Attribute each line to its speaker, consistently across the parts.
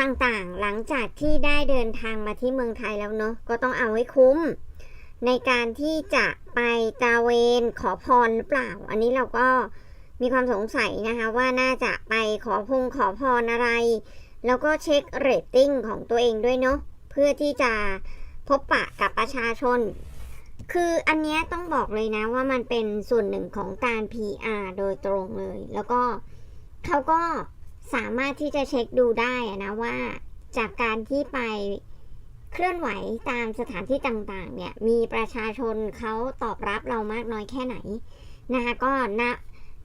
Speaker 1: ต่างๆ หลังจากที่ได้เดินทางมาที่เมืองไทยแล้วเนาะก็ต้องเอาไว้คุ้ม ในการที่จะไปตระเวนขอพรหรือเปล่า อันนี้เราก็มีความสงสัยนะคะว่าน่าจะไปขอพงขอพรอะไร แล้วก็เช็คเรตติ้งของตัวเองด้วยเนาะเพื่อที่จะพบปะกับประชาชน คืออันนี้ต้องบอกเลยนะว่ามันเป็นส่วนหนึ่งของการ PR โดยตรงเลย แล้วก็เขาก็ สามารถที่จะเช็คดูได้นะว่า จากการที่ไปเคลื่อนไหวตามสถานที่ต่างๆ เนี่ยมีประชาชนเขาตอบรับเรามากน้อยแค่ไหนนะคะก็น่า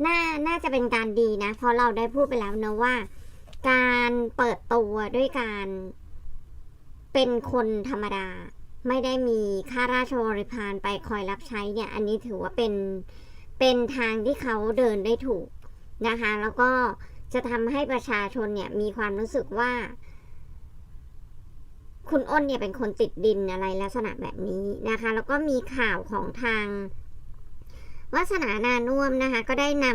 Speaker 1: น่าน่าจะเป็นการดีนะ เพราะเราได้พูดไปแล้วเนอะว่า การเปิดตัวด้วยการเป็นคนธรรมดา ไม่ได้มีข้าราชบริพารไปคอยรับใช้เนี่ย อันนี้ถือว่าเป็นเป็นทางที่เขาเดินได้ถูกนะคะ แล้วก็ จะทำให้ประชาชนเนี่ยมีความรู้สึกว่า คุณอ้นเนี่ยเป็นคนติดดินอะไรลักษณะแบบนี้นะคะ แล้วก็มีข่าวของทางวาสนานานุ่มนะคะ ก็ได้น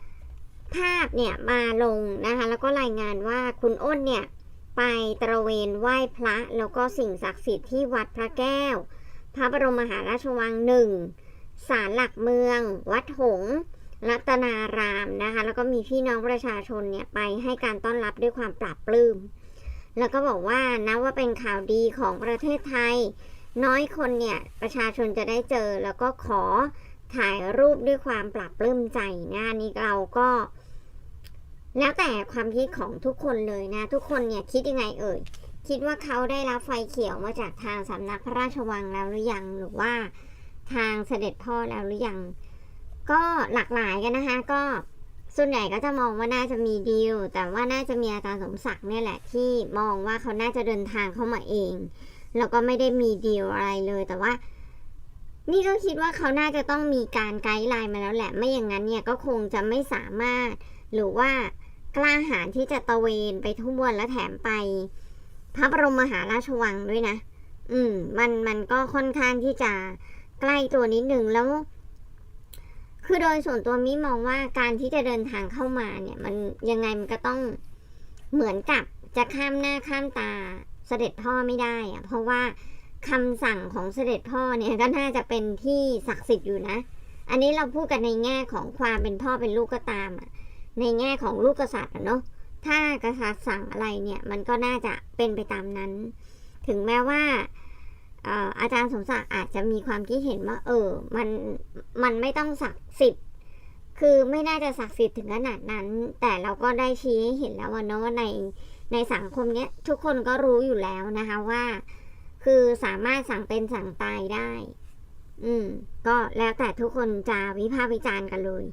Speaker 1: ำภาพเนี่ยมาลงนะคะ แล้วก็รายงานว่าคุณอ้นเนี่ยไปตระเวนไหว้พระ แล้วก็สิ่งศักดิ์สิทธิ์ที่วัดพระแก้ว พระบรมมหาราชวังหนึ่งศาลหลักเมือง วัดหงส์ รัตนารามนะคะ แล้วก็มีพี่น้องประชาชนเนี่ยไปให้การต้อนรับด้วยความปราบปลื้ม แล้วก็บอกว่านะว่าเป็นข่าวดีของประเทศไทย น้อยคนเนี่ยประชาชนจะได้เจอ แล้วก็ขอถ่ายรูปด้วยความปรับปลื้มใจนะนี่เราก็ แล้วแต่ความคิดของทุกคนเลยนะ ทุกคนเนี่ยคิดยังไงเอ่ยคิดว่าเขาได้รับไฟเขียวมาจากทางสำนักพระราชวังแล้วหรือยัง หรือว่าทางเสด็จพ่อแล้วหรือยัง ก็หลากหลายกันนะคะ ก็ส่วนใหญ่ก็จะมองว่าน่าจะมีดีลแต่ว่าน่าจะมีอาจารย์สมศักดิ์เนี่ยแหละที่มองว่าเขาน่าจะเดินทางเข้ามาเอง แล้วก็ไม่ได้มีดีลอะไรเลย แต่ว่า นี่ก็คิดว่าเขาน่าจะต้องมีการไกด์ไลน์มาแล้วแหละ ไม่อย่างนั้นเนี่ยก็คงจะไม่สามารถ หรือว่ากล้าหาญที่จะตะเวนไปทั่วและแถมไป พระบรมมหาราชวังด้วยนะ อืม มันมันก็ค่อนข้างที่จะใกล้ตัวนิดหนึ่งแล้ว คือโดยส่วนตัวมิมองว่าการที่จะเดินทางเข้ามาเนี่ยมันยังไงมันก็ต้องเหมือนกับจะข้ามหน้าข้ามตาเสด็จพ่อไม่ได้อะเพราะว่าคำสั่งของเสด็จพ่อเนี่ยก็น่าจะเป็นที่ศักดิ์สิทธิ์อยู่นะ อันนี้เราพูดกันในแง่ของความเป็นพ่อเป็นลูกก็ตามอะในแง่ของลูกกษัตริย์อะเนาะถ้ากษัตริย์สั่งอะไรเนี่ยมันก็น่าจะเป็นไปตามนั้น ถึงแม้ว่า อาจารย์สมศักดิ์อาจจะมีความคิดเห็นว่าเออ มันมันไม่ต้องศักดิ์สิทธิ์คือไม่น่าจะศักดิ์สิทธิ์ถึงขนาดนั้น แต่เราก็ได้ชี้ให้เห็นแล้วว่าเนอะว่าในในสังคมเนี้ยทุกคนก็รู้อยู่แล้วนะคะว่า คือสามารถสั่งเป็นสั่งตายได้ อืม ก็แล้วแต่ทุกคนจะวิพากษ์วิจารณ์กันเลย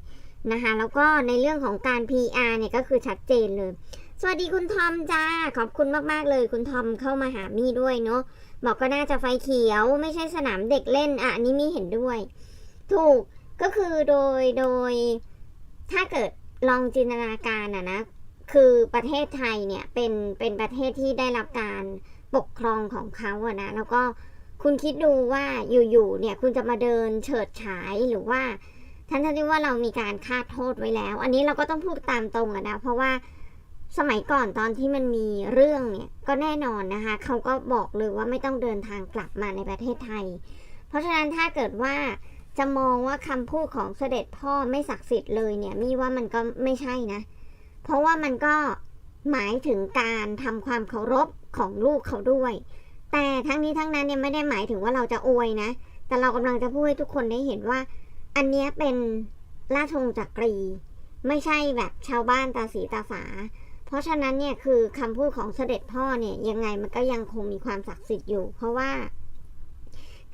Speaker 1: นะคะ แล้วก็ในเรื่องของการ PR เนี่ยก็คือชัดเจนเลย สวัสดีคุณทอมจ้า ขอบคุณมาก ๆ เลย คุณทอมเข้ามาหามี่ด้วยเนาะ บอกก็น่าจะไฟเขียวไม่ใช่สนามเด็กเล่นอะนนี้มี่เห็นด้วย ถูกก็คือโดยโดย ถ้าเกิดลองจินตนาการอะนะ คือประเทศไทยเนี่ยเป็นเป็นประเทศที่ได้รับการปกครองของเขาอะนะแล้วก็คุณคิดดูว่าอยู่ๆเนี่ยคุณจะมาเดินเฉิดฉายหรือว่าทั้งที่ว่าเรามีการคาดโทษไว้แล้ว อันนี้เราก็ต้องพูดตามตรงอะนะ เพราะว่า สมัยก่อนตอนที่มันมีเรื่องเนี่ยก็แน่นอนนะคะเขาก็บอกเลยว่าไม่ต้องเดินทางกลับมาในประเทศไทย เพราะฉะนั้นถ้าเกิดว่าจะมองว่าคำพูดของเสด็จพ่อไม่ศักดิ์สิทธิ์เลยเนี่ยมีว่ามันก็ไม่ใช่นะ เพราะว่ามันก็หมายถึงการทำความเคารพของลูกเขาด้วย แต่ทั้งนี้ทั้งนั้นเนี่ยไม่ได้หมายถึงว่าเราจะอวยนะ แต่เรากำลังจะพูดให้ทุกคนได้เห็นว่า อันนี้เป็นราชวงศ์จักรี ไม่ใช่แบบชาวบ้านตาสีตาฝา ราะฉะนั้นเนี่ยคือคำพูดของเสด็จพ่อเนี่ยยังไงมันก็ยังคงมีความศักดิ์สิทธิ์อยู่ เพราะว่า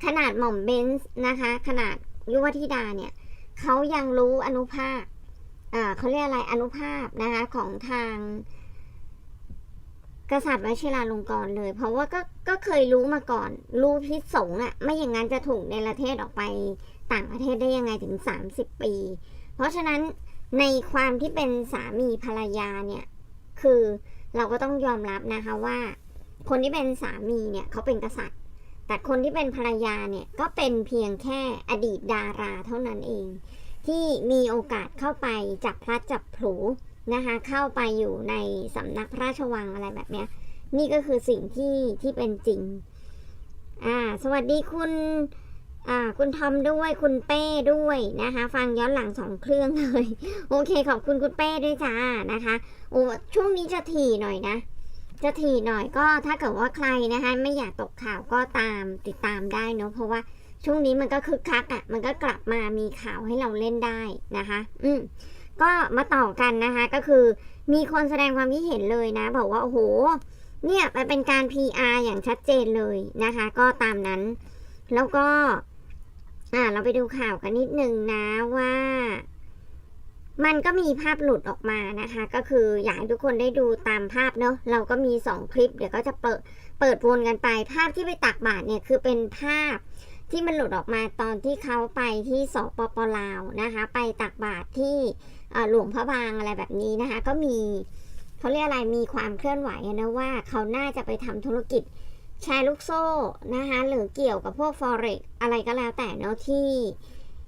Speaker 1: ขนาดหม่อมเบนซ์นะคะ ขนาดยุวธิดาเนี่ยเขายังรู้อนุภาคอ่าเขาเรียกอะไรอนุภาพนะคะของทาง กษัตริย์วชิราลงกรณ์เลย เพราะว่าก็ก็เคยรู้มาก่อน รู้พิษสงอะไม่อย่างนั้นจะถูกในประเทศออกไปต่างประเทศได้ยังไงถึง 30 ปี เพราะฉะนั้นในความที่เป็นสามีภรรยาเนี่ย คือเราก็ต้องยอมรับนะคะว่า คนที่เป็นสามีเนี่ยเขาเป็นกษัตริย์ แต่คนที่เป็นภรรยาเนี่ยก็เป็นเพียงแค่อดีตดาราเท่านั้นเอง ที่มีโอกาสเข้าไปจับพลัดจับผลูนะคะเข้าไปอยู่ในสำนักพระราชวังอะไรแบบเนี้ยนี่ก็คือสิ่งที่ที่เป็นจริง อ่า สวัสดีคุณ อ่าคุณทอมด้วยคุณเป้ด้วยนะคะ ฟังย้อนหลังสองเครื่องเลย โอเคขอบคุณคุณเป้ด้วยจ้านะคะโอ้ช่วงนี้จะถี่หน่อยนะ จะถี่หน่อยก็ถ้าเกิดว่าใครนะคะ ไม่อยากตกข่าวก็ตามติดตามได้เนอะเพราะว่าช่วงนี้มันก็คึกคักอะ่ะ มันก็กลับมามีข่าวให้เราเล่นได้นะคะ อืมก็มาต่อกันนะคะ ก็คือมีคนแสดงความคิดเห็นเลยนะ บอกว่า โอ้โห เนี่ยมันเป็นการ PR อย่างชัดเจนเลยนะคะ ก็ตามนั้น แล้วก็ อ่าเราไปดูข่าวกันนิดนึงนะว่า มันก็มีภาพหลุดออกมานะคะ ก็คืออยากให้ทุกคนได้ดูตามภาพเนอะเราก็มีสองคลิป เดี๋ยวก็จะเปิดเปิดวนกันไป ภาพที่ไปตักบาตรเนี่ยคือเป็นภาพที่มันหลุดออกมาตอนที่เขาไปที่สปปลาวนะคะ ไปตักบาตรที่หลวงพระบางอะไรแบบนี้นะคะ ก็มีเขาเรียกอะไรมีความเคลื่อนไหวนะว่าเขาน่าจะไปทำธุรกิจ แชร์ลูกโซ่นะคะหรือเกี่ยวกับพวก forex อะไรก็แล้วแต่เนอะที่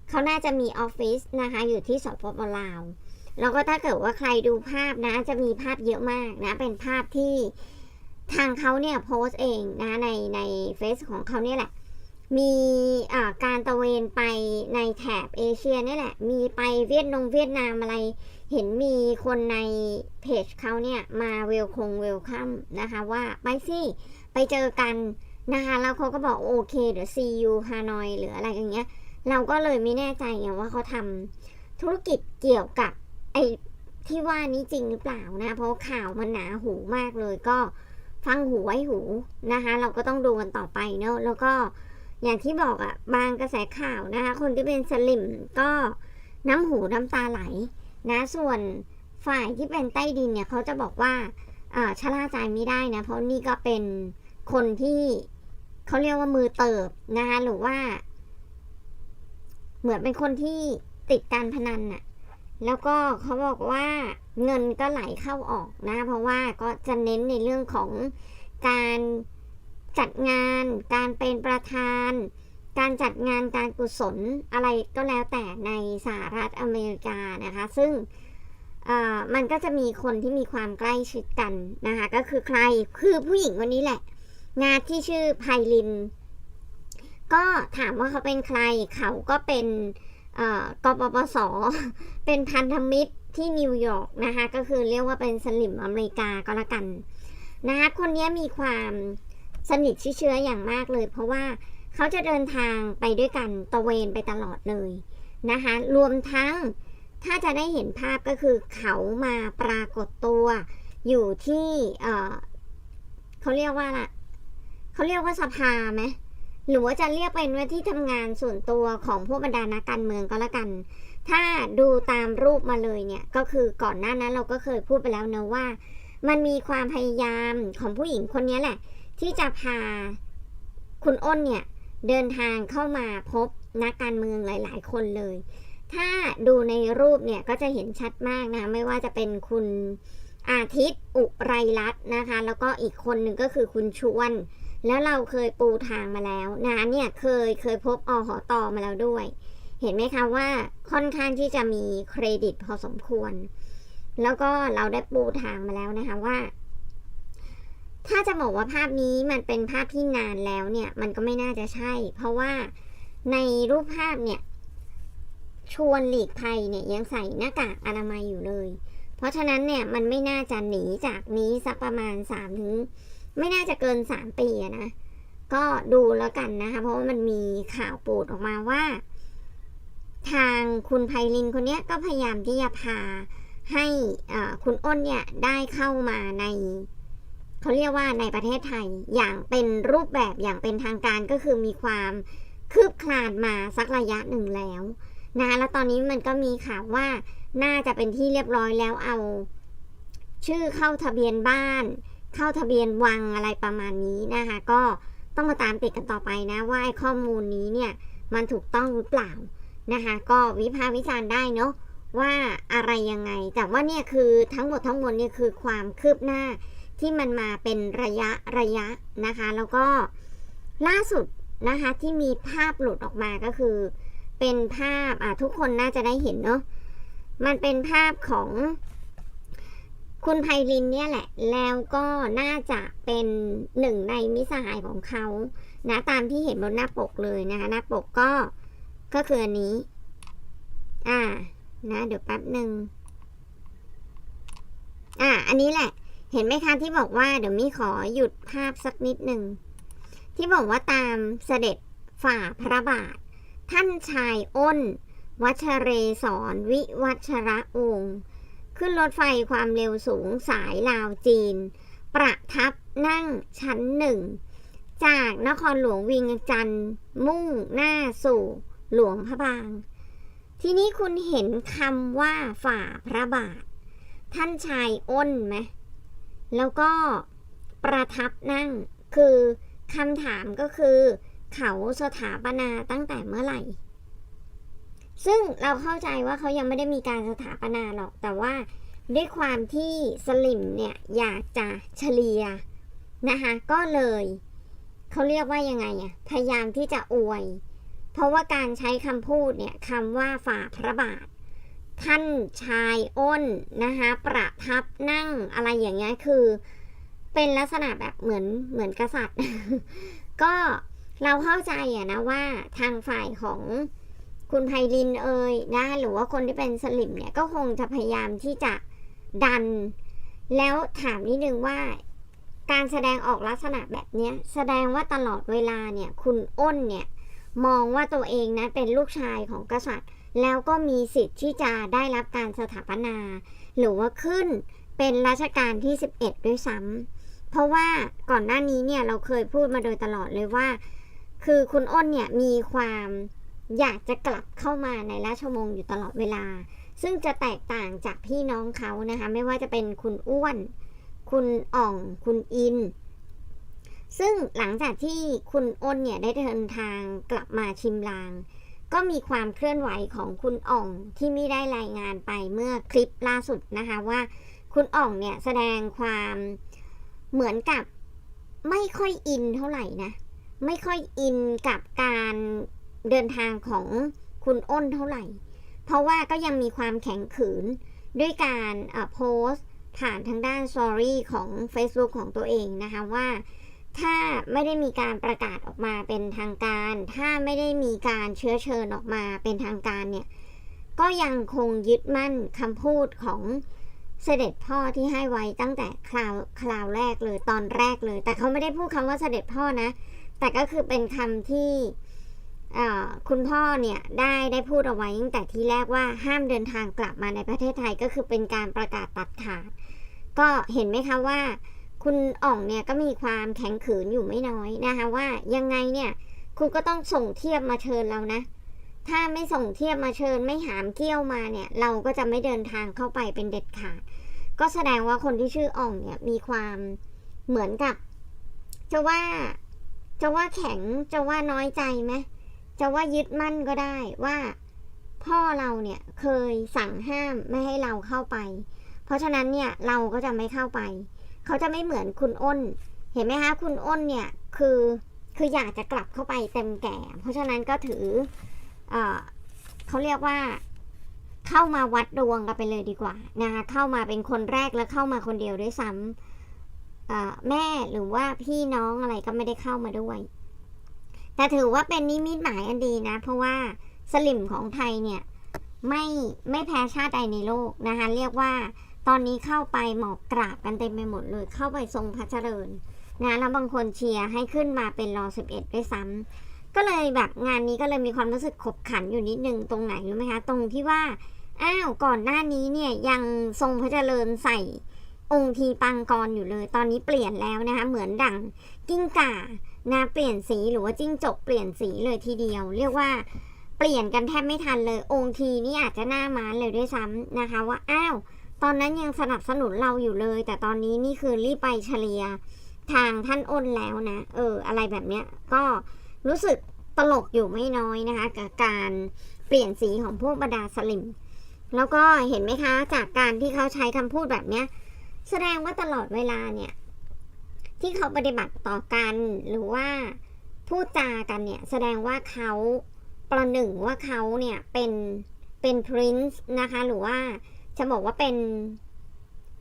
Speaker 1: เขาน่าจะมีออฟฟิศนะคะอยู่ที่สปปลาวแล้วก็ถ้าเกิดว่าใครดูภาพนะจะมีภาพเยอะมากนะ เป็นภาพที่ทางเขาเนี่ยโพสต์เองนะในในเฟซของเขาเนี่ยแหละ มีการตระเวนไปในแถบเอเชียนี่แหละ มีไปเวียดนงเวียดนามอะไร เห็นมีคนในเพจเขาเนี่ยมาเวลคงเวลคัมนะคะว่าไปสิ ไปเจอกันนะคะแล้วเขาก็บอกโอเคเดี๋ยว see you ฮานอยหรืออะไรอย่างเงี้ย เราก็เลยไม่แน่ใจไงว่าเขาทำธุรกิจเกี่ยวกับไอ้ที่ว่านี้จริงหรือเปล่านะ เพราะข่าวมันหนาหูมากเลยก็ฟังหูไว้หูนะคะ เราก็ต้องดูกันต่อไปเนอะแล้วก็อย่างที่บอกอะบางกระแสข่าวนะคะ คนที่เป็นสลิมก็น้ำหูน้ำตาไหลนะส่วนฝ่ายที่เป็นใต้ดินเนี่ยเขาจะบอกว่าอ่าชะล่าใจไม่ได้นะ เพราะนี่ก็เป็น คนที่เขาเรียกว่ามือเติบนะคะหรือว่า เหมือนเป็นคนที่ติดการพนันน่ะ แล้วก็เขาบอกว่าเงินก็ไหลเข้าออกนะ เพราะว่าก็จะเน้นในเรื่องของการจัดงาน การเป็นประธาน การจัดงานการกุศลอะไรก็แล้วแต่ในสหรัฐอเมริกานะคะ ซึ่งมันก็จะมีคนที่มีความใกล้ชิดกันนะคะ ก็คือใครคือผู้หญิงคนนี้แหละ งานที่ชื่อไพลิน ก็ถามว่าเขาเป็นใครเขาก็เป็นเอ่อกปปส เป็นพันธมิตรที่นิวยอร์กนะคะ ก็คือเรียกว่าเป็นสลิมอเมริกาก็แล้วกันนะคะคนนี้มีความสนิทชิดเชื้ออย่างมากเลย เพราะว่าเขาจะเดินทางไปด้วยกันตระเวนไปตลอดเลยนะคะ รวมทั้งถ้าจะได้เห็นภาพก็คือเขามาปรากฏตัวอยู่ที่ เออเขาเรียกว่าละ เขาเรียกว่าสภาไหมหรือว่าจะเรียกเป็นว่าที่ทำงานส่วนตัวของพวกบรรดานักการเมืองก็แล้วกัน ถ้าดูตามรูปมาเลยเนี่ยก็คือก่อนหน้านั้นเราก็เคยพูดไปแล้วนะว่า มันมีความพยายามของผู้หญิงคนนี้แหละ ที่จะพาคุณอ้นเนี่ยเดินทางเข้ามาพบนักการเมืองหลาย ๆ คนเลย ถ้าดูในรูปเนี่ยก็จะเห็นชัดมากนะ ไม่ว่าจะเป็นคุณอาทิตย์อุไรรัตน์นะคะ แล้วก็อีกคนหนึ่งก็คือคุณชวน แล้วเราเคยปูทางมาแล้วนะเนี่ยเคยเคยพบอหอตอมาแล้วด้วย เห็นไหมคะว่าค่อนข้างที่จะมีเครดิตพอสมควร แล้วก็เราได้ปูทางมาแล้วนะคะว่า ถ้าจะบอกว่าภาพนี้มันเป็นภาพที่นานแล้วเนี่ย มันก็ไม่น่าจะใช่ เพราะว่าในรูปภาพเนี่ย ชวนหลีกภัยเนี่ยยังใส่หน้ากากอนามัยอยู่เลย เพราะฉะนั้นเนี่ยมันไม่น่าจะหนีจากนี้สักประมาณสามถึง ไม่น่าจะเกินสามปีนะ ก็ดูแล้วกันนะคะ เพราะว่ามันมีข่าวปูดออกมาว่า ทางคุณไพลินคนนี้ก็พยายามที่จะพาให้คุณอ้นเนี่ยได้เข้ามาในเขาเรียกว่าในประเทศไทยอย่างเป็นรูปแบบอย่างเป็นทางการก็คือมีความคืบคลานมาสักระยะหนึ่งแล้วนะคะแล้วตอนนี้มันก็มีข่าวว่าน่าจะเป็นที่เรียบร้อยแล้วเอา ชื่อเข้าทะเบียนบ้าน เข้าทะเบียนวังอะไรประมาณนี้นะคะ ก็ต้องมาตามติดกันต่อไปนะว่าไอ้ข้อมูลนี้เนี่ยมันถูกต้องหรือเปล่านะคะ ก็วิพากษ์วิจารณ์ได้เนาะว่าอะไรยังไง แต่ว่าเนี่ยคือทั้งหมดทั้งมวลเนี่ยคือความคืบหน้าที่มันมาเป็นระยะระยะนะคะ แล้วก็ล่าสุดนะคะที่มีภาพหลุดออกมาก็คือ เป็นภาพอะทุกคนน่าจะได้เห็นเนาะมันเป็นภาพของ คุณไพลินเนี่ยแหละ แล้วก็น่าจะเป็นหนึ่งในมิสหายของเขานะตามที่เห็นบนหน้าปกเลยนะคะหน้าปกก็ก็คืออันนี้ อ่า นะ เดี๋ยวแป๊บหนึ่งอ่า อันนี้แหละ เห็นไหมคะที่บอกว่าเดี๋ยวมีขอหยุดภาพสักนิดหนึ่งที่บอกว่าตามเสด็จฝ่าพระบาท ท่านชายอ้น วัชเรศรวิวัชระวงศ์ ขึ้นรถไฟความเร็วสูงสายลาวจีน ประทับนั่งชั้นหนึ่ง จากนครหลวงวิงจันทร์มุ่งหน้าสู่หลวงพระบาง ทีนี้คุณเห็นคำว่าฝ่าพระบาท ท่านชายอ้นไหม แล้วก็ประทับนั่งคือคำถามก็คือ เขาสถาปนาตั้งแต่เมื่อไหร่ ซึ่งเราเข้าใจว่าเขายังไม่ได้มีการสถาปนาหรอก แต่ว่าด้วยความที่สลิมเนี่ยอยากจะเฉลียนะคะก็เลยเขาเรียกว่ายังไงอะพยายามที่จะอวย เพราะว่าการใช้คำพูดเนี่ยคำว่าฝ่าพระบาท ท่านชายอ้นนะคะประทับนั่งอะไรอย่างเงี้ยคือ เป็นลักษณะแบบเหมือนเหมือนกษัตริย์ ก็เราเข้าใจอะนะว่าทางฝ่ายของ คุณไพลินเอ่ยนะหรือว่าคนที่เป็นสลิมเนี่ยก็คงจะพยายามที่จะดัน แล้วถามนิดนึงว่า การแสดงออกลักษณะแบบเนี้ยแสดงว่าตลอดเวลาเนี่ยคุณอ้นเนี่ยมองว่าตัวเองนะเป็นลูกชายของกษัตริย์ แล้วก็มีสิทธิ์ที่จะได้รับการสถาปนา หรือว่าขึ้นเป็นรัชกาลที่ 11 ด้วยซ้ำเพราะว่าก่อนหน้านี้เนี่ยเราเคยพูดมาโดยตลอดเลยว่า คือคุณอ้นเนี่ยมีความ อยากจะกลับเข้ามาในราชวงศ์อยู่ตลอดเวลา ซึ่งจะแตกต่างจากพี่น้องเขานะคะ ไม่ว่าจะเป็นคุณอ้วน คุณอ่อง คุณอิน ซึ่งหลังจากที่คุณอ้นเนี่ยได้เดินทางกลับมาชิมลาง ก็มีความเคลื่อนไหวของคุณอ่องที่ไม่ได้รายงานไปเมื่อคลิปล่าสุดนะคะว่า คุณอ่องเนี่ยแสดงความเหมือนกับไม่ค่อยอินเท่าไหร่นะ ไม่ค่อยอินกับการ เดินทางของคุณอ้นเท่าไหร่ เพราะว่าก็ยังมีความแข็งขืนด้วยการโพสต์ผ่านทางด้านสอรี่ของ Facebook ของตัวเองนะคะว่า ถ้าไม่ได้มีการประกาศออกมาเป็นทางการ ถ้าไม่ได้มีการเชื้อเชิญออกมาเป็นทางการเนี่ย ก็ยังคงยึดมั่นคำพูดของเสด็จพ่อที่ให้ไว้ตั้งแต่คราวคราวแรกเลยตอนแรกเลย แต่เขาไม่ได้พูดคำว่าเสด็จพ่อนะ แต่ก็คือเป็นคำที่ คุณพ่อเนี่ยได้ได้พูดเอาไว้ตั้งแต่ที่แรกว่าห้ามเดินทางกลับมาในประเทศไทยก็คือเป็นการประกาศตัดขาด ก็เห็นไหมคะว่า คุณอ่องเนี่ยก็มีความแข็งขืนอยู่ไม่น้อยนะคะว่ายังไงเนี่ยคุณก็ต้องส่งเทียบมาเชิญเรานะ ถ้าไม่ส่งเทียบมาเชิญไม่หามเกี้ยวมาเนี่ย เราก็จะไม่เดินทางเข้าไปเป็นเด็ดขาด ก็แสดงว่าคนที่ชื่ออ่องเนี่ยมีความเหมือนกับ จะว่าจะว่าแข็งจะว่าน้อยใจไหม จะว่ายึดมั่นก็ได้ว่าพ่อเราเนี่ยเคยสั่งห้ามไม่ให้เราเข้าไป เพราะฉะนั้นเนี่ยเราก็จะไม่เข้าไป เขาจะไม่เหมือนคุณอ้น เห็นไหมคะคุณอ้นเนี่ยคือคืออยากจะกลับเข้าไปเต็มแก่ เพราะฉะนั้นก็ถือเออเขาเรียกว่า เข้ามาวัดดวงกันไปเลยดีกว่านะคะเข้ามาเป็นคนแรกแล้วเข้ามาคนเดียวด้วยซ้ำแม่หรือว่าพี่น้องอะไรก็ไม่ได้เข้ามาด้วย แต่ถือว่าเป็นนิมิตหมายอันดีนะ เพราะว่าสลิมของไทยเนี่ยไม่ไม่แพ้ชาติใดในโลกนะคะเรียกว่าตอนนี้เข้าไปหมอบกราบกันเต็มไปหมดเลย เข้าไปทรงพระเจริญนะแล้วบางคนเชียร์ให้ขึ้นมาเป็นรอสิบเอ็ดด้วยซ้ำก็เลยแบบงานนี้ก็เลยมีความรู้สึกขบขันอยู่นิดนึงตรงไหนรู้ไหมคะ ตรงที่ว่าอ้าวก่อนหน้านี้เนี่ยยังทรงพระเจริญใส่ องค์ทีปังกรอยู่เลย ตอนนี้เปลี่ยนแล้วนะคะ เหมือนดังกิ้งก่านะเปลี่ยนสีหรือว่าจิ้งจกเปลี่ยนสีเลยทีเดียว เรียกว่าเปลี่ยนกันแทบไม่ทันเลย องค์ทีนี่อาจจะหน้าม้าเลยด้วยซ้ำนะคะ ว่าอ้าวตอนนั้นยังสนับสนุนเราอยู่เลย แต่ตอนนี้นี่คือรีบไปเฉลียทางท่านอ้นแล้วนะ เออ อะไรแบบเนี้ยก็รู้สึกตลกอยู่ไม่น้อยนะคะ กับการเปลี่ยนสีของพวกบรรดาสลิม แล้วก็เห็นไหมคะ จากการที่เขาใช้คำพูดแบบเนี้ย แสดงว่าตลอดเวลาเนี่ย ที่เขาปฏิบัติต่อกันหรือว่าพูดจากันเนี่ย แสดงว่าเขาประหนึ่งว่าเขาเนี่ยเป็นเป็นพรินซ์นะคะ หรือว่าจะบอกว่าเป็น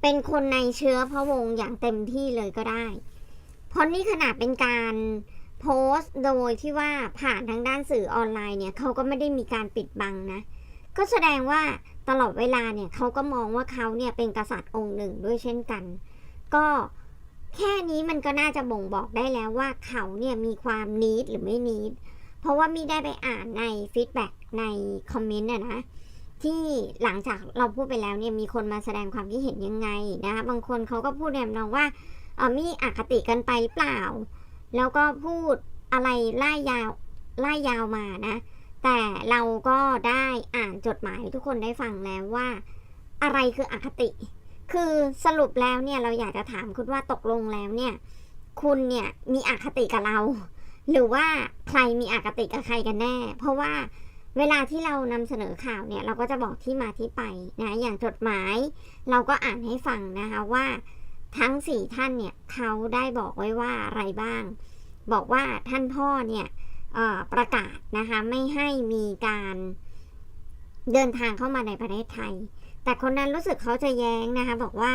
Speaker 1: เป็นคนในเชื้อพระวงศ์อย่างเต็มที่เลยก็ได้ เพราะนี่ขนาดเป็นการโพสต์โดยที่ว่าผ่านทางด้านสื่อออนไลน์เนี่ยเขาก็ไม่ได้มีการปิดบังนะ ก็แสดงว่า ตลอดเวลาเนี่ยเขาก็มองว่าเขาเนี่ยเป็นกษัตริย์องค์หนึ่งด้วยเช่นกัน ก็แค่นี้มันก็น่าจะบ่งบอกได้แล้วว่าเขาเนี่ยมีความนิดหรือไม่นิดเพราะว่ามีได้ไปอ่านในฟีดแบ็กในคอมเมนต์อะนะที่หลังจากเราพูดไปแล้วเนี่ยมีคนมาแสดงความคิดเห็นยังไงนะคะบางคนเขาก็พูดแนวน้องว่าเออมีอคติกันไปหรือเปล่า แล้วก็พูดอะไรไล่ยาวไล่ยาวมานะ แต่เราก็ได้อ่านจดหมายทุกคนได้ฟังแล้วว่า อะไรคืออคติ คือสรุปแล้วเนี่ยเราอยากจะถามคุณว่าตกลงแล้วเนี่ย คุณเนี่ยมีอคติกับเรา หรือว่าใครมีอคติกับใครกันแน่ เพราะว่าเวลาที่เรานำเสนอข่าวเนี่ยเราก็จะบอกที่มาที่ไปนะอย่างจดหมาย เราก็อ่านให้ฟังนะคะว่า ทั้งสี่ท่านเนี่ยเขาได้บอกไว้ว่าอะไรบ้าง บอกว่าท่านพ่อเนี่ย ประกาศนะคะไม่ให้มีการเดินทางเข้ามาในประเทศไทย แต่คนนั้นรู้สึกเขาจะแย้งนะคะ บอกว่า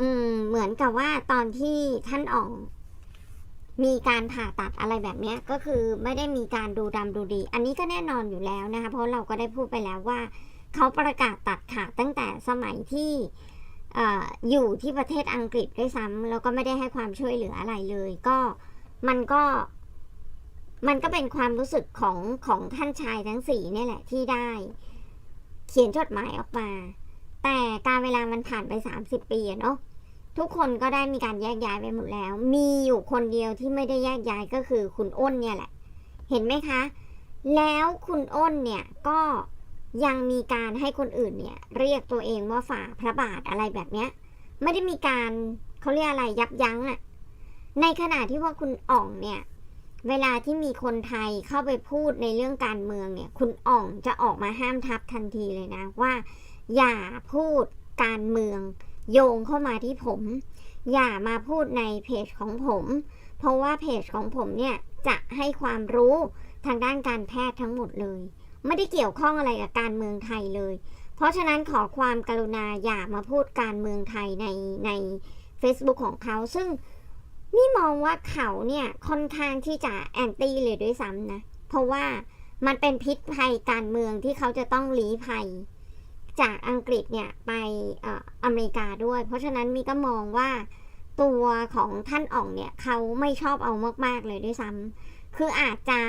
Speaker 1: อืม เหมือนกับว่าตอนที่ท่านอ่องมีการผ่าตัดอะไรแบบนี้ก็คือไม่ได้มีการดูดำดูดี อันนี้ก็แน่นอนอยู่แล้วนะคะ เพราะเราก็ได้พูดไปแล้วว่า เขาประกาศตัดขาดตั้งแต่สมัยที่ออยู่ที่ประเทศอังกฤษด้วยซ้ำแล้วก็ไม่ได้ให้ความช่วยเหลืออะไรเลย ก็มันก็ มันก็เป็นความรู้สึกของของท่านชายทั้งสี่เนี่ยแหละที่ได้ เขียนจดหมายออกมา แต่การเวลามันผ่านไป 30 ปีเนาะทุกคนก็ได้มีการแยกย้ายไปหมดแล้ว มีอยู่คนเดียวที่ไม่ได้แยกย้ายก็คือคุณอ้นเนี่ยแหละ เห็นไหมคะ แล้วคุณอ้นเนี่ยก็ยังมีการให้คนอื่นเนี่ย เรียกตัวเองว่าฝ่าพระบาทอะไรแบบเนี้ย ไม่ได้มีการเขาเรียกอะไรยับยั้งอะในขณะที่ว่าคุณอ่องเนี่ย เวลาที่มีคนไทยเข้าไปพูดในเรื่องการเมืองเนี่ย คุณอ่องจะออกมาห้ามทับทันทีเลยนะว่า อย่าพูดการเมือง โยงเข้ามาที่ผม อย่ามาพูดในเพจของผม เพราะว่าเพจของผมเนี่ยจะให้ความรู้ทางด้านการแพทย์ทั้งหมดเลย ไม่ได้เกี่ยวข้องอะไรกับการเมืองไทยเลย เพราะฉะนั้นขอความกรุณาอย่ามาพูดการเมืองไทยในใน Facebook ของเขาซึ่ง นี่มองว่าเขาเนี่ยค่อนข้างที่จะแอนตี้เลยด้วยซ้ำนะ เพราะว่ามันเป็นพิษภัยการเมืองที่เขาจะต้องลี้ภัย จากอังกฤษเนี่ยไปเอ่ออเมริกาด้วย เพราะฉะนั้นมีก็มองว่าตัวของท่านอ่องเนี่ยเขาไม่ชอบเอามาก ๆ เลยด้วยซ้ำคืออาจจะ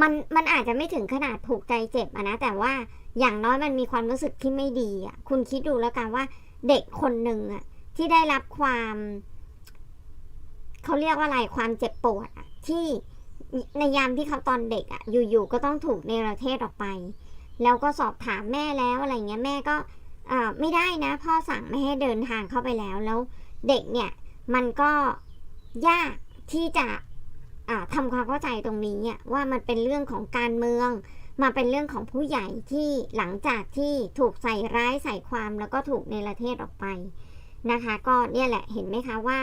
Speaker 1: มันมันอาจจะไม่ถึงขนาดผูกใจเจ็บอะนะ แต่ว่าอย่างน้อยมันมีความรู้สึกที่ไม่ดีอะคุณคิดดูแล้วกันว่าเด็กคนหนึ่งอะที่ได้รับความ เขาเรียกว่าอะไรความเจ็บปวดอะที่ในยามที่เขาตอนเด็กอะอยู่ๆก็ต้องถูกเนรเทศออกไป แล้วก็สอบถามแม่แล้วอะไรเงี้ยแม่ก็เอ่อไม่ได้นะ พ่อสั่งไม่ให้เดินทางเข้าไปแล้วแล้วเด็กเนี่ยมันก็ยากที่จะทำความเข้าใจตรงนี้ว่ามันเป็นเรื่องของการเมือง มาเป็นเรื่องของผู้ใหญ่ที่หลังจากที่ถูกใส่ร้ายใส่ความแล้วก็ถูกเนรเทศออกไปนะคะ ก็เนี่ยแหละเห็นไหมคะว่า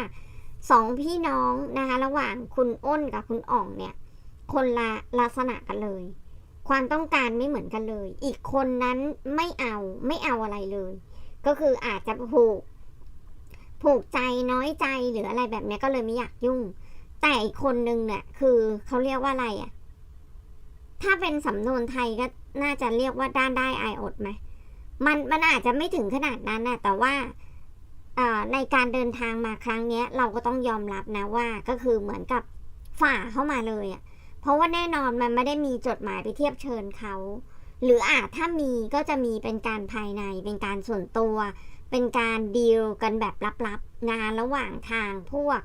Speaker 1: สองพี่น้องนะคะระหว่างคุณอ้นกับคุณอ่องเนี่ย คนละลักษณะกันเลย ความต้องการไม่เหมือนกันเลย อีกคนนั้นไม่เอาไม่เอาอะไรเลย ก็คืออาจจะผูกผูกใจน้อยใจหรืออะไรแบบนี้ก็เลยไม่อยากยุ่ง แต่อีกคนนึงเนี่ยคือเขาเรียกว่าอะไรอะ่ะ ถ้าเป็นสำนวนไทยก็น่าจะเรียกว่าด้านได้อายอดไหมมันมันอาจจะไม่ถึงขนาดนั้นนะแต่ว่า ในการเดินทางมาครั้งนี้เราก็ต้องยอมรับนะว่าก็คือเหมือนกับฝ่าเข้ามาเลยอะ่ะเพราะว่าแน่นอนมันไม่ได้มีจดหมายไปเทียบเชิญเขา หรืออาจถ้ามีก็จะมีเป็นการภายในเป็นการส่วนตัว เป็นการดีลกันแบบลับๆงานระหว่างทางพวก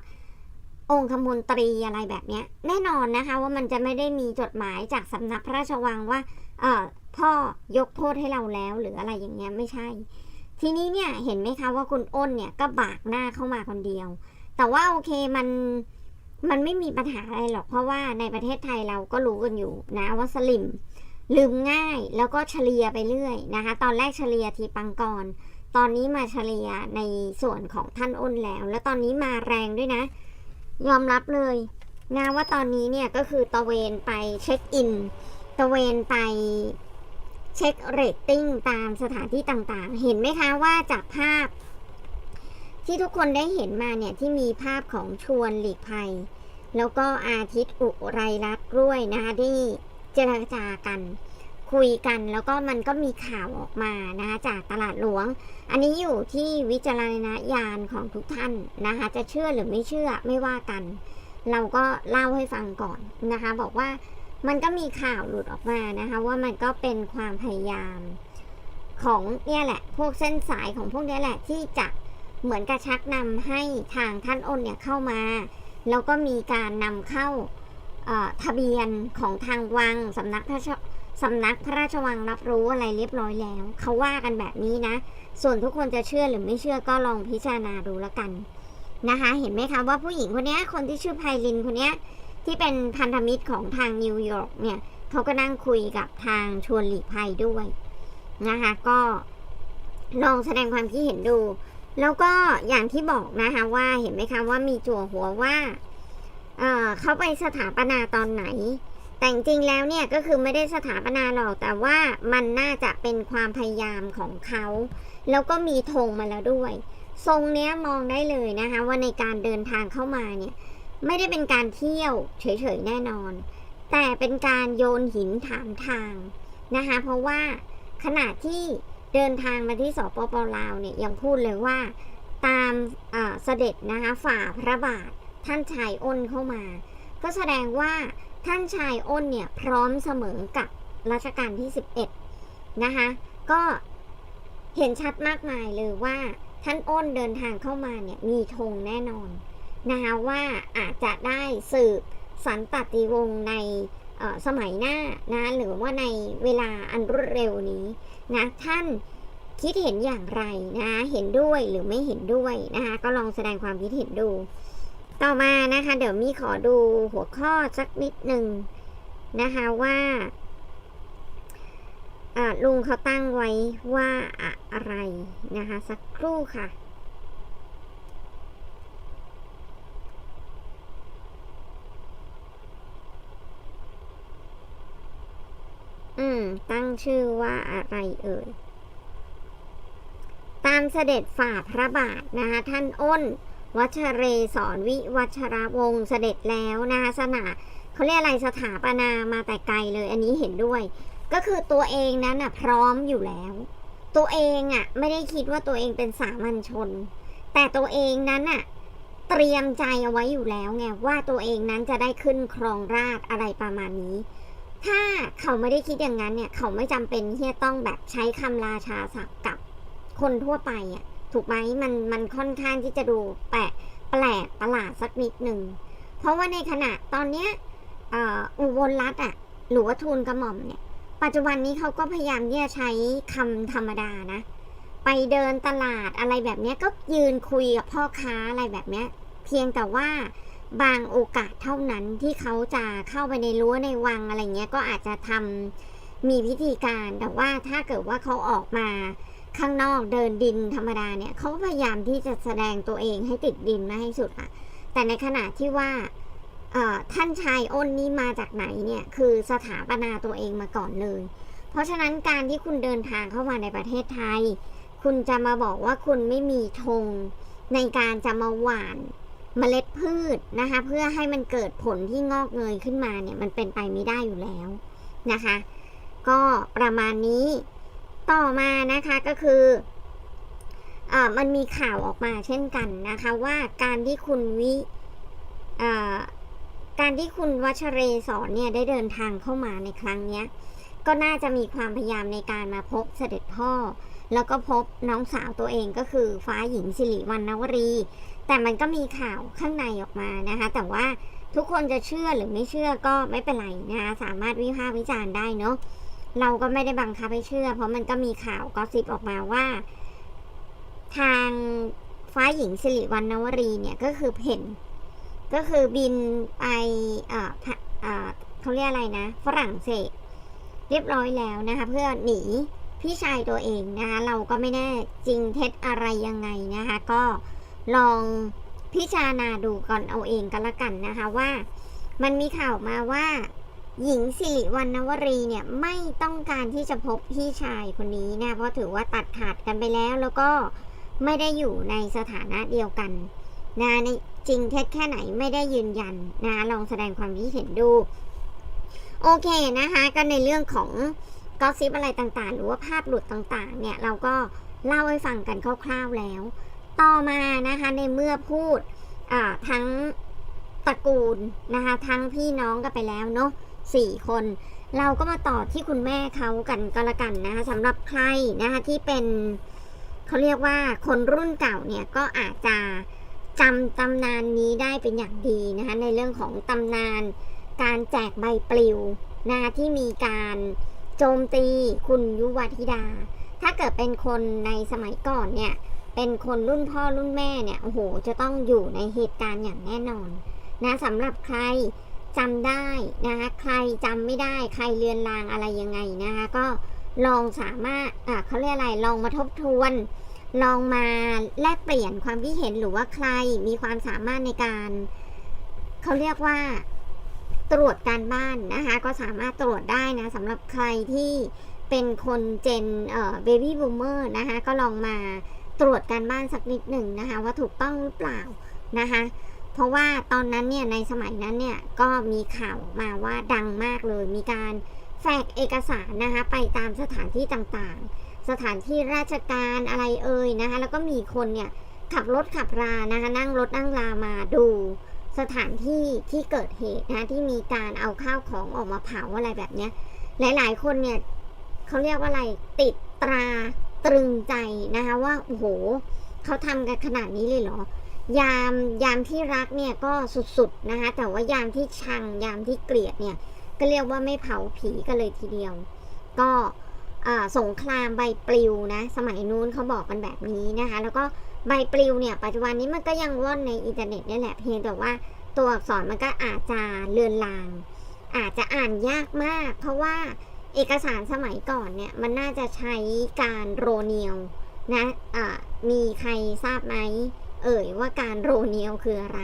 Speaker 1: องคมนตรีอะไรแบบเนี้ยแน่นอนนะคะว่ามันจะไม่ได้มีจดหมายจากสำนักพระราชวังว่า เออพ่อยกโทษให้เราแล้วหรืออะไรอย่างเงี้ยไม่ใช่ ทีนี้เนี่ยเห็นไหมคะว่าคุณอ้นเนี่ยก็บากหน้าเข้ามาคนเดียว แต่ว่าโอเคมันมันไม่มีปัญหาอะไรหรอกเพราะว่าในประเทศไทยเราก็รู้กันอยู่นะว่าสลิมลืมง่ายแล้วก็เฉลียไปเรื่อยนะคะ ตอนแรกเฉลียทีปังกร ตอนนี้มาเฉลียในส่วนของท่านอ้นแล้ว แล้วตอนนี้มาแรงด้วยนะ ยอมรับเลยนะว่าตอนนี้เนี่ยก็คือตะเวนไปเช็คอินตะเวนไป เช็คเรตติ้งตามสถานที่ต่างๆ เห็นไหมคะว่าจากภาพ ที่ทุกคนได้เห็นมาเนี่ยที่มีภาพของชวนหลีกภัย แล้วก็อาทิตย์อุไรรัตน์กล้วยนะคะที่เจรจากันคุยกันแล้วก็มันก็มีข่าวออกมานะคะจากตลาดหลวง อันนี้อยู่ที่วิจารณญาณของทุกท่านนะคะจะเชื่อหรือไม่เชื่อไม่ว่ากัน เราก็เล่าให้ฟังก่อนนะคะบอกว่า มันก็มีข่าวหลุดออกมานะคะ ว่ามันก็เป็นความพยายามของเนี่ยแหละ พวกเส้นสายของพวกเนี้ยแหละที่จะเหมือนกระชักนำให้ทางท่านอ้นเนี่ยเข้ามา แล้วก็มีการนำเข้าทะเบียนของทางวังสำนักพระราชสำนักพระราชวังรับรู้อะไรเรียบร้อยแล้ว เขาว่ากันแบบนี้นะ ส่วนทุกคนจะเชื่อหรือไม่เชื่อก็ลองพิจารณาดูแล้วกันนะคะ เห็นไหมคะว่าผู้หญิงคนนี้คนที่ชื่อไพลินคนนี้ ที่เป็นพันธมิตรของทางนิวยอร์กเนี่ยเขาก็นั่งคุยกับทางชวนหลีกภัยด้วยนะคะก็ลองแสดงความคิดเห็นดู แล้วก็อย่างที่บอกนะคะว่าเห็นไหมคะว่ามีจั่วหัวว่าเเขาไปสถาปนาตอนไหน แต่จริงแล้วเนี่ยก็คือไม่ได้สถาปนาหรอกแต่ว่ามันน่าจะเป็นความพยายามของเขา แล้วก็มีธงมาแล้วด้วย ทรงเนี้ยมองได้เลยนะคะว่าในการเดินทางเข้ามาเนี่ย ไม่ได้เป็นการเที่ยวเฉยๆแน่นอน แต่เป็นการโยนหินถามทางนะคะ เพราะว่าขณะที่เดินทางมาที่สปปลาวเนี่ยยังพูดเลยว่า ตามเสด็จนะคะฝ่าพระบาทท่านชายอ้นเข้ามา ก็แสดงว่าท่านชายอ้นเนี่ยพร้อมเสมอกับรัชกาลที่ 11 นะคะก็เห็นชัดมากมายเลยว่าท่านอ้นเดินทางเข้ามาเนี่ยมีธงแน่นอน นะคะว่าอาจจะได้สืบสันตติวงศ์ในสมัยหน้านะหรือว่าในเวลาอันรวดเร็วนี้นะท่านคิดเห็นอย่างไรนะเห็นด้วยหรือไม่เห็นด้วยนะคะก็ลองแสดงความคิดเห็นดู ต่อมานะคะ เดี๋ยวมีขอดูหัวข้อสักนิดหนึ่งนะคะว่าลุงเขาตั้งไว้ว่าอะไรนะคะสักครู่ค่ะ อืม ตั้งชื่อว่าอะไรเอ่ย ตามเสด็จฝ่าพระบาทนะคะท่านอ้น วัชเรศรวิวัชรวงศ์เสด็จแล้วนะคะสนาเขาเรียกอะไรสถาปนามาแต่ไกลเลย อันนี้เห็นด้วย ก็คือตัวเองนั้นน่ะพร้อมอยู่แล้ว ตัวเองอะ ไม่ได้คิดว่าตัวเองเป็นสามัญชน แต่ตัวเองนั้นน่ะเตรียมใจเอาไว้อยู่แล้วไงว่าตัวเองนั้นจะได้ขึ้นครองราชอะไรประมาณนี้ ถ้าเขาไม่ได้คิดอย่างนั้นเนี่ย เขาไม่จำเป็นที่จะต้องแบบใช้คำราชาศัพท์กับคนทั่วไปอะ ถูกไหมมันมันค่อนข้างที่จะดูแปลกแปลกประหลาดสักนิดหนึ่ง เพราะว่าในขณะตอนเนี้ยอ่ออุบลรัฐอะหรือว่าทูลกระหม่อมเนี่ย ปัจจุบันนี้เขาก็พยายามที่จะใช้คำธรรมดานะ ไปเดินตลาดอะไรแบบเนี้ยก็ยืนคุยกับพ่อค้าอะไรแบบเนี้ย เพียงแต่ว่า บางโอกาสเท่านั้นที่เขาจะเข้าไปในรั้วในวังอะไรเงี้ยก็อาจจะทำมีพิธีการแต่ว่าถ้าเกิดว่าเขาออกมาข้างนอกเดินดินธรรมดาเนี่ยเขาก็พยายามที่จะแสดงตัวเองให้ติดดินมาให้สุดอะแต่ในขณะที่ว่าท่านชายอ้นนี่มาจากไหนเนี่ยคือสถาปนาตัวเองมาก่อนเลย เพราะฉะนั้นการที่คุณเดินทางเข้ามาในประเทศไทย คุณจะมาบอกว่าคุณไม่มีธงในการจะมาหวาน เมล็ดพืชนะคะเพื่อให้มันเกิดผลที่งอกเงยขึ้นมาเนี่ยมันเป็นไปไม่ได้อยู่แล้วนะคะ ก็ประมาณนี้ต่อมานะคะก็คืออมันมีข่าวออกมาเช่นกันนะคะว่าการที่คุณวิการที่คุณวัชเรศรเนี่ยได้เดินทางเข้ามาในครั้งนี้ก็น่าจะมีความพยายามในการมาพบเสด็จพ่อ แล้วก็พบน้องสาวตัวเองก็คือฟ้าหญิงสิริวัณณวรี แต่มันก็มีข่าวข้างในออกมานะคะ แต่ว่าทุกคนจะเชื่อหรือไม่เชื่อก็ไม่เป็นไรนะคะสามารถวิพากษ์วิจารณ์ได้เนาะเราก็ไม่ได้บังคับให้เชื่อ เพราะมันก็มีข่าวก็ซิบออกมาว่า ทางฟ้าหญิงสิริวัณณวรีเนี่ยก็คือเพ่นก็คือบินไปเอ่อเขาเรียกอะไรนะ ฝรั่งเศสเรียบร้อยแล้วนะคะ เพื่อหนี พี่ชายตัวเองนะคะเราก็ไม่แน่จริงเท็จอะไรยังไงนะคะก็ลองพิจารณาดูก่อนเอาเองก็แล้วกันนะคะว่ามันมีข่าวมาว่า หญิงสิริวรรณวรีเนี่ยไม่ต้องการที่จะพบพี่ชายคนนี้นะเพราะถือว่าตัดขาดกันไปแล้ว แล้วก็ไม่ได้อยู่ในสถานะเดียวกันนะในจริงเท็จแค่ไหนไม่ได้ยืนยันนะลองแสดงความคิดเห็นดู โอเคนะคะก็ในเรื่องของ กอสซิปอะไรต่างๆ หรือว่าภาพหลุดต่างๆ เนี่ยเราก็เล่าให้ฟังกันคร่าวๆแล้ว ต่อมานะคะในเมื่อพูดทั้งตระกูลนะคะทั้งพี่น้องกันไปแล้วเนาะสี่คน เราก็มาต่อที่คุณแม่เขากันก็แล้วกันนะคะสำหรับใครนะคะที่เป็นเขาเรียกว่าคนรุ่นเก่าเนี่ยก็อาจจะจำตำนานนี้ได้เป็นอย่างดีนะคะในเรื่องของตำนานการแจกใบปลิวนะคะที่มีการ โจมตีคุณยุวธิดา ถ้าเกิดเป็นคนในสมัยก่อนเนี่ย เป็นคนรุ่นพ่อรุ่นแม่เนี่ย โอ้โห จะต้องอยู่ในเหตุการณ์อย่างแน่นอนนะสำหรับใครจำได้นะคะใครจำไม่ได้ใครเลือนลางอะไรยังไงนะคะก็ลองสามารถอ่าเขาเรียกอะไรลองมาทบทวน ลองมาแลกเปลี่ยนความคิดเห็นหรือว่าใครมีความสามารถในการ เขาเรียกว่า ตรวจการบ้านนะคะ ก็สามารถตรวจได้นะสำหรับใครที่เป็นคนเจนเอ่อเบบี้บูมเมอร์นะคะ ก็ลองมาตรวจการบ้านสักนิดหนึ่งนะคะ ว่าถูกต้องหรือเปล่านะคะเพราะว่าตอนนั้นเนี่ยในสมัยนั้นเนี่ยก็มีข่าวมาว่าดังมากเลย มีการแฝกเอกสารนะคะไปตามสถานที่ต่างๆ สถานที่ราชการอะไรเอ่ยนะคะ แล้วก็มีคนเนี่ยขับรถขับรานะคะนั่งรถนั่งรามาดู สถานที่ที่เกิดเหตุนะที่มีการเอาข้าวของออกมาเผาอะไรแบบเนี้ย หลาย ๆ คนเนี่ยเขาเรียกว่าอะไรติดตราตรึงใจนะคะว่าโอ้โหเขาทำกันขนาดนี้เลยเหรอ ยามยามที่รักเนี่ยก็สุดๆนะคะแต่ว่ายามที่ชังยามที่เกลียดเนี่ยก็เรียกว่าไม่เผาผีกันเลยทีเดียว ก็สงครามใบปลิวนะ สมัยนู้นเขาบอกกันแบบนี้นะคะ แล้วก็ใบปลิวเนี่ยปัจจุบันนี้มันก็ยังว่อนในอินเทอร์เน็ตนี่แหละเพียงแต่ว่าตัวอักษรมันก็อาจจะเลือนลาง อาจจะอ่านยากมาก เพราะว่าเอกสารสมัยก่อนเนี่ยมันน่าจะใช้การโรเนียวนะอ่ามีใครทราบไหมเอ่ยว่าการโรเนียวคืออะไร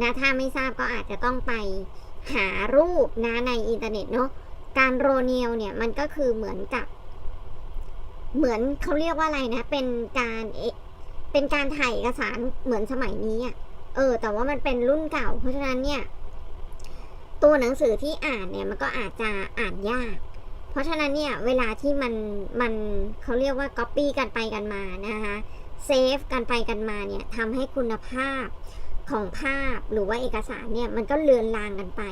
Speaker 1: นะถ้าไม่ทราบก็อาจจะต้องไปหารูปนะในอินเทอร์เน็ตเนาะการโรเนียวเนี่ยมันก็คือเหมือนกับ เหมือนเขาเรียกว่าอะไรนะ เป็นการ เป็นการถ่ายเอกสารเหมือนสมัยนี้อะ เออ แต่ว่ามันเป็นรุ่นเก่า เพราะฉะนั้นเนี่ย ตัวหนังสือที่อ่านเนี่ยมันก็อาจจะอ่านยาก เพราะฉะนั้นเนี่ย เวลาที่มันมันเขาเรียกว่าก๊อปปี้กันไปกันมานะคะเซฟกันไปกันมาเนี่ยทำให้คุณภาพของภาพหรือว่าเอกสารเนี่ยมันก็เลือนลางกันไป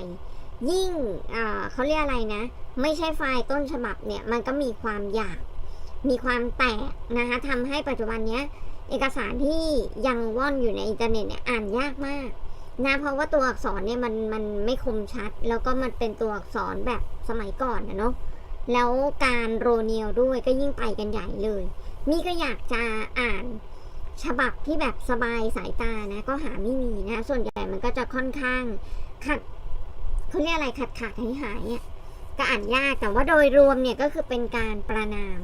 Speaker 1: ยิ่งเเขาเรียกอะไรนะ ไม่ใช่ไฟล์ต้นฉบับเนี่ยมันก็มีความหยาบมีความแตกนะคะทำให้ปัจจุบันเนี้ย เอกสารที่ยังว่อนอยู่ในอินเทอร์เน็ตเนี่ยอ่านยากมากนะเพราะว่าตัวอักษรเนี่ยมันมันไม่คมชัด แล้วก็มันเป็นตัวอักษรแบบสมัยก่อนนะเนาะแล้วการโรเนียลด้วยก็ยิ่งไปกันใหญ่เลย นี่ก็อยากจะอ่านฉบับที่แบบสบายสายตานะ ก็หาไม่มีนะ ส่วนใหญ่มันก็จะค่อนข้างขัดเขาเรียกอะไรขัดขาดหายหายๆอะก็อ่านยากแต่ว่าโดยรวมเนี่ยก็คือเป็นการประนาม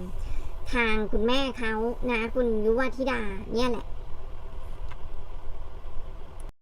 Speaker 1: ทางคุณแม่เขานะ คุณยุวธิดาเนี่ยแหละ